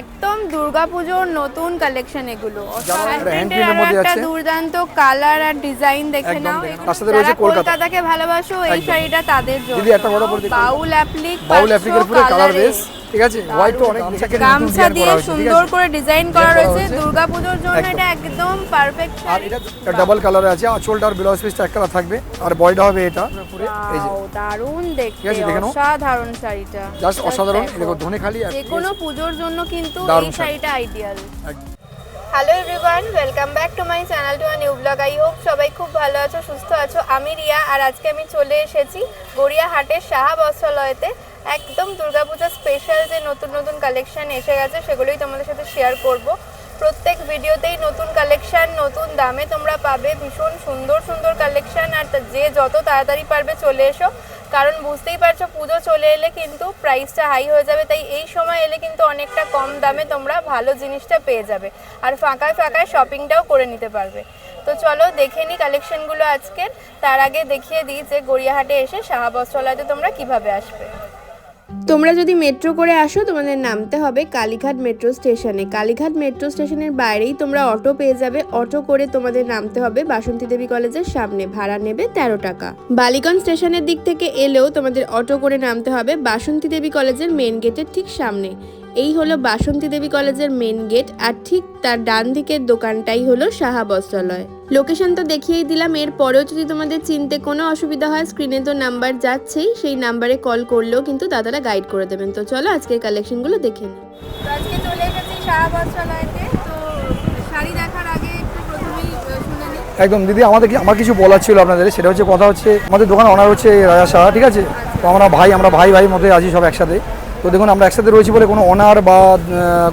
একদম। দুর্গাপুজোর নতুন কালেকশন এগুলো। একটা দুর্দান্ত কালার আর ডিজাইন দেখে নাও। যারা কলকাতাকে ভালোবাসো এই শাড়িটা তাদের জন্য। বাউল অ্যাপ্লিক বাউল অ্যাপ্লিকের পুরো কালার বেস ঠিক আছে? হোয়াইট অনেক গামছা দিয়ে সুন্দর করে ডিজাইন করা রয়েছে। দুর্গাপূজার জন্য এটা একদম পারফেক্ট আর এটা ডাবল কালারে আছে আঁচলটা আর ব্লাউজ পিসটা এক কালার থাকবে আর বয়টা হবে এটা। এই যে। দারুণ দেখতে দেখে অসাধারণ শাড়িটা। জাস্ট অসাধারণ দেখো। ধনে খালি যে কোনো পুজোর জন্য কিন্তু এই শাড়িটা ideal. Hello everyone welcome back to my channel to new blog I hope সবাই খুব ভালো আছো, সুস্থ আছো। আমি রিয়া, আর আজকে আমি চলে এসেছি গড়িয়াহাটের সাহা বস্ত্রালয়তে। একদম দুর্গাপূজা স্পেশাল যে নতুন নতুন কালেকশন এসে গেছে, সেগুলোই তোমাদের সাথে শেয়ার করব। প্রত্যেক ভিডিওতেই নতুন কালেকশন নতুন দামে তোমরা পাবে ভীষণ সুন্দর সুন্দর কালেকশন আর যে যত তাড়াতাড়ি পারবে চলে এসো। কারণ বুঝতেই পারছ, পুজো চলে এলে কিন্তু প্রাইসটা হাই হয়ে যাবে, তাই এই সময় এলে কিন্তু অনেকটা কম দামে তোমরা ভালো জিনিসটা পেয়ে যাবে। আর ফাঁকায় ফাঁকায় শপিংটাও করে নিতে পারবে। তো চলো দেখে নিই কালেকশনগুলো আজকের। তার আগে দেখিয়ে দিই যে গড়িয়াহাটে এসে শাহাবস্তলাতে তোমরা কীভাবে আসবে। তোমরা যদি মেট্রো করে আসো, তোমাদের নামতে হবে কালীঘাট মেট্রো স্টেশনে। কালীঘাট মেট্রো স্টেশনের বাইরেই তোমরা অটো পেয়ে যাবে। অটো করে তোমাদের নামতে হবে বাসন্তী দেবী কলেজের সামনে। ভাড়া নেবে তেরো টাকা। বালিগঞ্জ স্টেশনের দিক থেকে এলেও তোমাদের অটো করে নামতে হবে বাসন্তী দেবী কলেজের মেন গেটের ঠিক সামনে। এই হলো বাসন্তী দেবী কলেজের মেন গেট আর ঠিক তার ডান দিকের দোকানটাই হলো সাহা বস্ত্রালয়। লোকেশন তো দেখিয়েই দিলাম এর পরেও যদি তোমাদের চিনতে কোনো অসুবিধা হয় স্ক্রিনে তো নাম্বার যাচ্ছেই সেই নাম্বারে কল করলেও কিন্তু দাদারা গাইড করে দেবেন। তো চলো আজকের কালেকশনগুলো দেখে নিই। তো আজকে চলে এসেছি সাহা বস্ত্রালয়তে। তো শাড়ি দেখার আগে একটু প্রথমেই শুনে নিই। একদম দিদি আমাদের আমার কিছু বলার ছিল আপনাদের। সেটা হচ্ছে কথা হচ্ছে আমাদের দোকান অনার হচ্ছে রাজা সাহা ঠিক আছে? তো আমরা ভাই আমরা ভাই ভাই মধ্যে আছি সব একসাথে। তো দেখুন আমরা একসাথে রয়েছি বলে কোনো অনার বা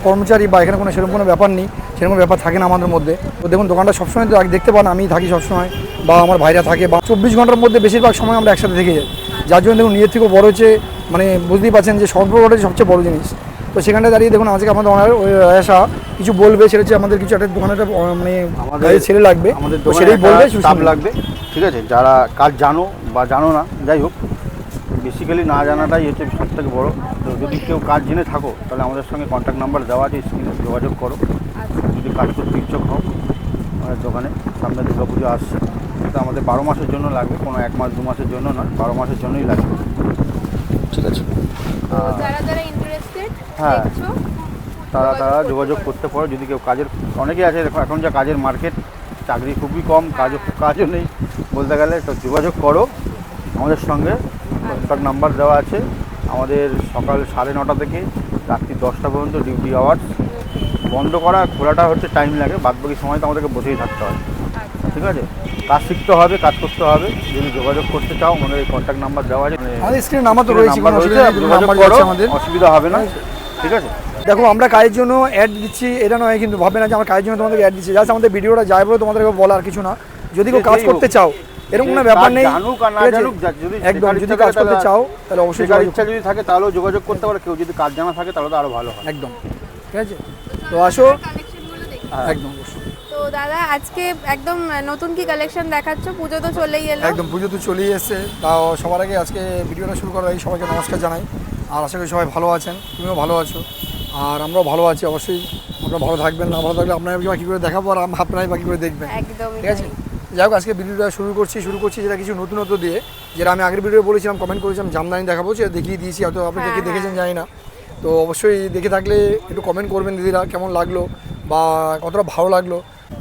কর্মচারী বা এখানে কোনো সেরকম কোনো ব্যাপার নেই সেরকম ব্যাপার থাকে না আমাদের মধ্যে। তো দেখুন দোকানটা সবসময় তো দেখতে পান আমি থাকি সবসময় বা আমার ভাইরা থাকে বা চব্বিশ ঘণ্টার মধ্যে বেশিরভাগ সময় আমরা একসাথে থেকে যাই। যার জন্য দেখুন নিজের থেকেও বড় হচ্ছে মানে বুঝতেই পারছেন যে সর্বটা সবচেয়ে বড় জিনিস। তো সেখানটা দাঁড়িয়ে দেখুন আজকে আমাদের অনার রাজা কিছু বলবে সেটা হচ্ছে আমাদের কিছু একটা দোকানে একটা, মানে আমাদের ছেলে লাগবে আমাদের তো সেটাই বলবে। লাগবে ঠিক আছে? যারা কাজ জানো বা জানো না যাই হোক বেসিক্যালি না জানাটাই হচ্ছে সব থেকে বড়ো। তো যদি কেউ কাজ জেনে থাকো তাহলে আমাদের সঙ্গে কন্ট্যাক্ট নাম্বার দেওয়া আছে স্ক্রিনে যোগাযোগ করো। যদি কাজ করতে ইচ্ছুক হও আমাদের দোকানে সামনে দুর্গা পুজো আসছে। তো আমাদের বারো মাসের জন্য লাগবে কোনো এক মাস দু মাসের জন্য নয় বারো মাসের জন্যই লাগবে। ঠিক আছে। যারা যারা ইন্টারেস্টেড হ্যাঁ। তারা তারা যোগাযোগ করতে পারো যদি কেউ কাজের অনেকেই আছে দেখো এখন যা কাজের মার্কেট চাকরি খুবই কম কাজও কাজও নেই বলতে গেলে তো যোগাযোগ করো। আমাদের সঙ্গে কন্ট্যাক্ট নাম্বার দেওয়া আছে। আমাদের সকাল সাড়ে নটা থেকে রাত্রি দশটা পর্যন্ত ডিউটি আওয়ার্স বন্ধ করা খোলাটা হচ্ছে টাইম লাগে। বাদ বাকি সময় তো আমাদেরকে বসেই থাকতে হয়। ঠিক আছে? কাজ শিখতে হবে কাজ করতে হবে। যদি যোগাযোগ করতে চাও আমাদের এই কন্ট্যাক্ট নাম্বার দেওয়া আছে। আমাদের স্ক্রিনে নাম্বার তো রয়েছে আমাদের। অসুবিধা হবে না। ঠিক আছে? দেখো আমরা কাজের জন্য অ্যাড দিচ্ছি এটা নয় কিন্তু ভাবে না যে আমরা কাজের জন্য তোমাদেরকে অ্যাড দিচ্ছি। জাস্ট আমাদের ভিডিওটা যায় বলে তোমাদেরকে বলার কিছু না। যদি কেউ কাজ করতে চাও এরকম কোনো ব্যাপার নেই। জানুক আর না জানুক, যদি একদম যদি কাজ করতে চাও তাহলে অবশ্যই ইচ্ছা যদি থাকে তাহলেও যোগাযোগ করতে পারে কেউ যদি কাজ জানা থাকে তাহলে তো আরও ভালো হয়। একদম। ঠিক আছে? তো আসো। হ্যাঁ। একদম তো দাদা আজকে একদম নতুন কি কালেকশন দেখাচ্ছ? পুজো তো চলেই এলো। একদম পুজো তো চলেই এসছে। তাও সবার আগে আজকে ভিডিওটা শুরু করার আগে সবাইকে নমস্কার জানাই। আর আশা করি সবাই ভালো আছেন। তুমিও ভালো আছো। আর আমরাও ভালো আছি অবশ্যই। আপনারা ভালো থাকবেন না ভালো থাকলে আপনারা কী করে দেখাবো? আর আপনারাই বাকি করে দেখবেন। ঠিক আছে? যাই হোক আজকে ভিডিওটা শুরু করছি শুরু করছি যেটা কিছু নতুনত্ব দিয়ে। যেটা আমি আগের ভিডিও বলেছিলাম কমেন্ট করেছিলাম জামদানি দেখাবো সেটা দেখিয়ে দিয়েছি হয়তো আপনি হ্যাঁ, দেখে দেখেছেন জানি না। তো অবশ্যই দেখে থাকলে একটু কমেন্ট করবেন দিদিরা কেমন লাগল বা কতটা ভালো লাগল।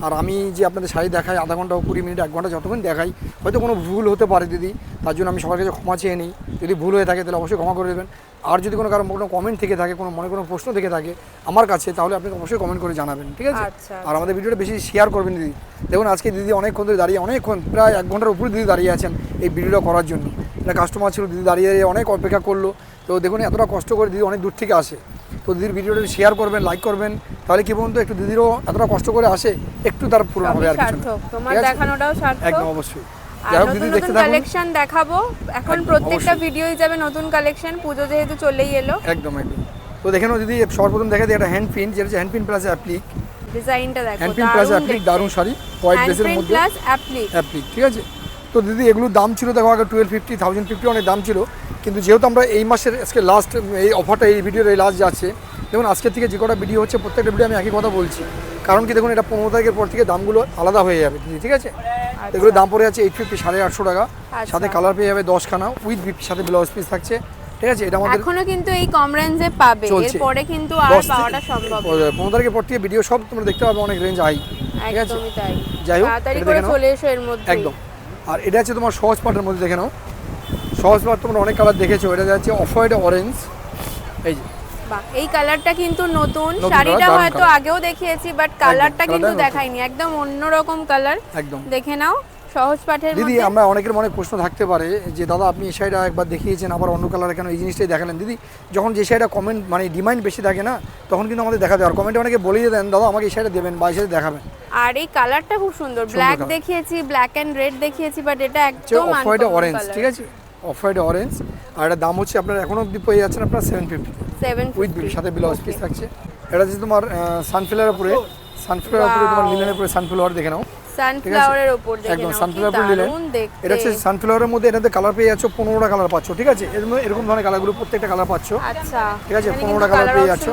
আর আমি যে আপনাদের শাড়ি দেখাই আধা ঘণ্টা কুড়ি মিনিট এক ঘণ্টা যতক্ষণ দেখাই হয়তো কোনো ভুল হতে পারে দিদি তার জন্য আমি সবার কাছে ক্ষমা চেয়ে নিই। যদি ভুল হয়ে থাকে তাহলে অবশ্যই ক্ষমা করে দেবেন। আর যদি কোনো কারও কোনো কমেন্ট থেকে থাকে কোনো মনে কোনো প্রশ্ন থেকে থাকে আমার কাছে তাহলে আপনি অবশ্যই কমেন্ট করে জানাবেন ঠিক আছে? আচ্ছা, আর আমাদের ভিডিওটা বেশি শেয়ার করবেন দিদি। দেখুন আজকে দিদি অনেকক্ষণ ধরে দাঁড়িয়ে অনেকক্ষণ প্রায় এক ঘণ্টার উপরে দিদি দাঁড়িয়ে আছেন এই ভিডিওটা করার জন্য। এটা কাস্টমার ছিল দিদি দাঁড়িয়ে দাঁড়িয়ে অনেক অপেক্ষা করল। তো দেখুন এতটা কষ্ট করে দিদি অনেক দূর থেকে আসে। তো দিদির ভিডিওটা শেয়ার করবেন লাইক করবেন তাহলে কি বলুন তো একটু দিদিরও এতটা কষ্ট করে আসে একটু তার পূরণ হবে আর কিছু তোমার দেখানোটাও সার্থক। একদম অবশ্যই। আর নতুন নতুন কালেকশন দেখাবো। এখন প্রত্যেকটা ভিডিওই যাবে নতুন কালেকশন পুজো যেহেতু চলেই এলো। একদম একদম। তো দেখে নাও দিদি সর্বপ্রথম দেখা দিই একটা হ্যান্ড প্রিন্ট যেটা হচ্ছে হ্যান্ড প্রিন্ট প্লাস অ্যাপ্লিক ডিজাইনটা দেখো হ্যান্ড প্রিন্ট প্লাস অ্যাপ্লিক দারুণ শাড়ি হোয়াইট ড্রেসের মধ্যে। প্লাস অ্যাপ্লিক অ্যাপ্লিক ঠিক আছে? তো দিদি এগুলোর দাম ছিল দেখো আগে টুয়েলভ ফিফটি থাউজেন্ড ফিফটি অনেক দাম ছিল। কিন্তু যেহেতু আমরা এই মাসের আজকে লাস্ট এই অফারটা এই ভিডিওর এই লাস্ট যাচ্ছে দেখুন আজকের থেকে যে কটা ভিডিও হচ্ছে প্রত্যেকটা ভিডিও আমি একই কথা বলছি। কারণ কি দেখুন এটা পনেরো তারিখের পর থেকে দামগুলো আলাদা হয়ে যাবে দিদি, ঠিক আছে? এগুলো দাম পড়ে যাচ্ছে এইট ফিফটি সাড়ে আটশো টাকা। আচ্ছা। সাথে কালার পেয়ে যাবে দশখানা উইথ বিপি সাথে ব্লাউজ পিস থাকছে। ঠিক আছে? এটা আমাদের এখনও কিন্তু এই কম রেঞ্জে পাবে। এরপরে কিন্তু আর পাওয়াটা সম্ভব না। পনেরো তারিখের পর থেকে ভিডিও সব তোমরা দেখতে পাবে অনেক রেঞ্জ হাই ঠিক আছে? তাই। যাই হোক, তাড়াতাড়ি করে চলে এসো এর মধ্যে। একদম। আর এটা হচ্ছে তোমার সহজ পাটের মধ্যে দেখে নাও। সহজ পাট তোমরা অনেক কালার দেখেছ এটা যাচ্ছে অফ হোয়াইট অরেঞ্জ এই যে। বাহ এই কালারটা কিন্তু নতুন। শাড়িটা হয়তো আগেও দেখিয়েছি বাট কালারটা কিন্তু। দেখাইনি। একদম অন্যরকম কালার একদম। দেখে নাও। সহজ পাঠের দিদি আমরা অনেকের মনে প্রশ্ন থাকতে পারে যে দাদা আপনি এই শাড়িটা একবার দেখিয়েছেন আবার অন্য কালারে কেন এই জিনিসটাই দেখালেন? দিদি যখন যে শাড়িটা কমেন্ট মানে ডিমান্ড বেশি থাকে না তখন কিন্তু আমাদের দেখাতে আর কমেন্টে অনেকে বলেই দেন দাদা আমাকে এই শাড়িটা দেবেন বা এই শাড়ি দেখাবেন। আর এই কালারটা খুব সুন্দর। ব্ল্যাক দেখিয়েছি ব্ল্যাক এন্ড রেড দেখিয়েছি বাট এটা হচ্ছে একদম অফ হোয়াইট অরেঞ্জ ঠিক আছে? অফ হোয়াইট অরেঞ্জ আর এটার দাম হচ্ছে আপনার এখনও অব্দি পেয়ে যাচ্ছেন আপনার সেভেন ফিফটি 750 উইথ বিল সাথে ব্লাউজ পিস থাকছে। এটা হচ্ছে তোমার সানফ্লাওয়ার উপরে সানফ্লাওয়ার উপরে তোমার. লিলেনের উপরে সানফ্লাওয়ার দেখে নাও। সানফ্লাওয়ারের উপর একদম সানফ্লাওয়ার এটা হচ্ছে সানফ্লাওয়ারের মধ্যে এটাতে কালার পেয়ে যাচ্ছ পনেরোটা কালার পাচ্ছ ঠিক আছে? এরকম ধরনের কালারগুলো প্রত্যেকটা কালার পাচ্ছ। আচ্ছা। ঠিক আছে, এখানে 15 কিন্তু টা colour colour পেয়ে যাচ্ছ।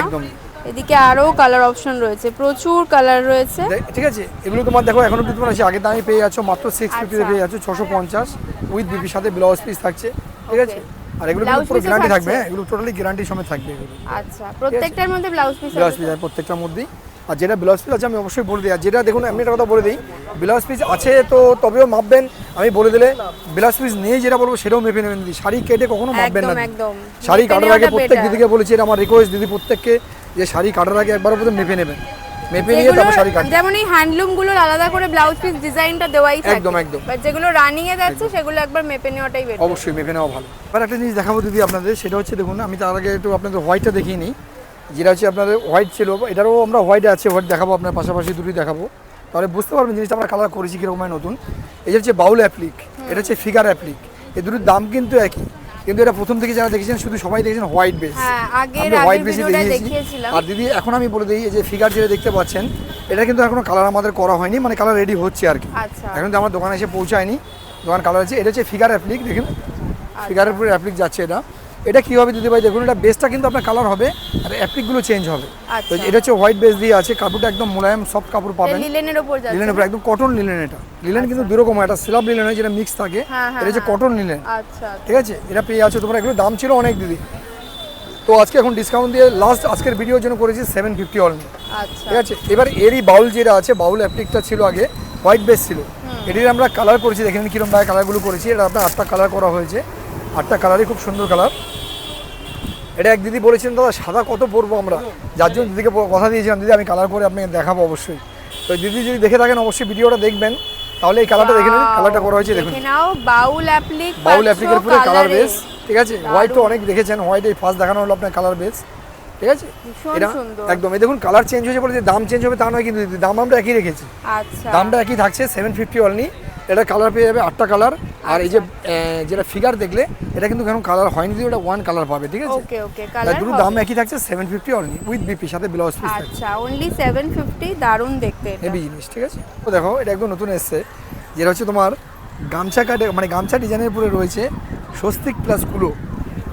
একদম। এদিকে আরও কালার অপশন রয়েছে প্রচুর কালার রয়েছে। ঠিক আছে? এগুলো তোমার দেখো এখন তোমার আছে। আগের দামে পেয়ে যাচ্ছ মাত্র সিক্স ফিফটিতে আচ্ছা। পেয়ে যাচ্ছ ছশো পঞ্চাশ। উইথ বিপির সাথে ব্লাউজ পিস থাকছে ঠিক আছে? আর এগুলো কিন্তু পুরো গ্যারান্টি থাকবে এগুলো টোটালি গ্যারান্টি সমেত থাকবে আচ্ছা। প্রত্যেকটার মধ্যে ব্লাউজ পিস ব্লাউজ পিস আছে প্রত্যেকটার মধ্যেই। আর যেটা ব্লাউজ পিস আছে আমি অবশ্যই বলে দিই। আর যেটা দেখুন আমি একটা কথা বলে দিই। ব্লাউজ পিস আছে তো তবেও মাপবেন। আমি বলে দিলে ব্লাউজ পিস নিয়ে যেটা বলব সেটাও মেপে নেবেন দিদি। শাড়ি কেটে কখনো মাপবেন না একদম শাড়ি কাটার আগে প্রত্যেক দিদিকে বলেছি এটা আমার রিকোয়েস্ট দিদি প্রত্যেককে যে শাড়ি কাটার আগে একবার প্রথমে মেপে নেবেন। মেপে নিয়ে তারপর শাড়ি কাটবেন। যেমন এই হ্যান্ডলুমগুলোর আলাদা করে ব্লাউজ পিস ডিজাইনটা দেওয়াই থাকে। একদম, একদম। বাট যেগুলো রানিং এ যাচ্ছে সেগুলো একবার মেপে নেওয়াটাই বেটার অবশ্যই মেপে নেওয়া ভালো। এবার একটা জিনিস দেখাবো দিদি আপনাদের সেটা হচ্ছে দেখুন আমি তার আগে একটু আপনাদের হোয়াইটটা দেখিয়ে নিই। যেটা হচ্ছে আপনাদের হোয়াইট ছিল এটারও আমরা হোয়াইট আছে হোয়াইট দেখাবো আপনার পাশাপাশি দুটোই দেখাবো। তাহলে বুঝতে পারবেন জিনিসটা আমরা কালার করেছি কীরকম নতুন। এই হচ্ছে বাউল অ্যাপ্লিক এটা হচ্ছে ফিগার অ্যাপ্লিক এই দুটোর দাম কিন্তু একই কিন্তু এটা প্রথম থেকে যারা দেখেছেন শুধু সবাই দেখেছেন হোয়াইট বেস হ্যাঁ আমরা হোয়াইট বেসি দেখিয়েছি। আর দিদি এখন আমি বলে দিই এই যে ফিগার যেটা দেখতে পাচ্ছেন এটা কিন্তু এখনও কালার আমাদের করা হয়নি মানে কালার রেডি হচ্ছে আর কি। আচ্ছা। এখন তো আমার দোকানে এসে পৌঁছায়নি দোকান কালার আছে এটা হচ্ছে ফিগার অ্যাপ্লিক দেখুন। আচ্ছা। ফিগারের উপরে অ্যাপ্লিক যাচ্ছে এটা। এটা কী হবে দিদি ভাই দেখুন এটা বেসটা কিন্তু আপনার কালার হবে আর অ্যাপ্লিকগুলো চেঞ্জ হবে। তো আচ্ছা। এটা হচ্ছে হোয়াইট বেস দিয়ে আছে কাপড়টা একদম মোলায়েম সফট কাপড় পাবেন। লিলেনের উপর যাচ্ছে। লিলেনের উপরে একদম কটন লিলেন এটা। লিলেন কিন্তু দুরকম হয় একটা সিলাপ লিলেন হয় যেটা মিক্স থাকে। হ্যাঁ, হ্যাঁ, এটা হচ্ছে হ্যাঁ। কটন লিলেন আচ্ছা ঠিক আছে? এটা পেয়ে যাচ্ছে তোমরা এগুলো দাম ছিল অনেক দিদি। তো আজকে এখন ডিসকাউন্ট দিয়ে লাস্ট আজকের ভিডিওর জন্য করেছি সেভেন ফিফটি আচ্ছা। ঠিক আছে? এবার এরই বাউল যেটা আছে বাউল অ্যাপ্লিকটা ছিল আগে হোয়াইট বেস ছিল। এটির আমরা কালার করেছি দেখেন কিরম ভাবে কালারগুলো করেছি। এটা আপনার আটটা কালার করা হয়েছে। আটটা কালারই খুব সুন্দর কালার। এটা এক দিদি বলেছেন দাদা সাদা কত পরবো আমরা? যার জন্য দিদিকে কথা দিয়েছিলাম দিদি আমি কালার করে আপনাকে দেখাবো অবশ্যই। তো দিদি যদি দেখে থাকেন অবশ্যই ভিডিওটা দেখবেন। তাহলে এই কালারটা দেখে নেবেন কালারটা করা হয়েছে দেখুন। বাউল অ্যাপ্লিক বাউল অ্যাপ্লিকের পুরো কালার বেস ঠিক আছে? হোয়াইট তো অনেক দেখেছেন হোয়াইট এই ফার্স্ট দেখানো হলো আপনার কালার বেস ঠিক আছে? এটা একদম এই দেখুন কালার চেঞ্জ হয়েছে বলে যে দাম চেঞ্জ হবে তা নয় কিন্তু দাম আমরা একই রেখেছি। আচ্ছা। দামটা একই থাকছে সেভেন ফিফটি অনলি এটা কালার পেয়ে যাবে আটটা কালার আর এই যে যেটা ফিগার দেখলে এটা কিন্তু কেন কালার হয়নি দিয়ে ওটা ওয়ান কালার পাবে ঠিক আছে? ওকে ওকে কালার দুটো দাম একই থাকছে seven fifty only with BP সাথে ব্লাউজ পিস আচ্ছা অনলি 750 দারুণ দেখতে এটা। হেভি জিনিস ঠিক আছে? তো দেখো এটা একদম নতুন এসেছে যেটা হচ্ছে তোমার গামছা কাটে মানে গামছা ডিজাইনের উপরে রয়েছে স্বস্তিক প্লাস কুলো।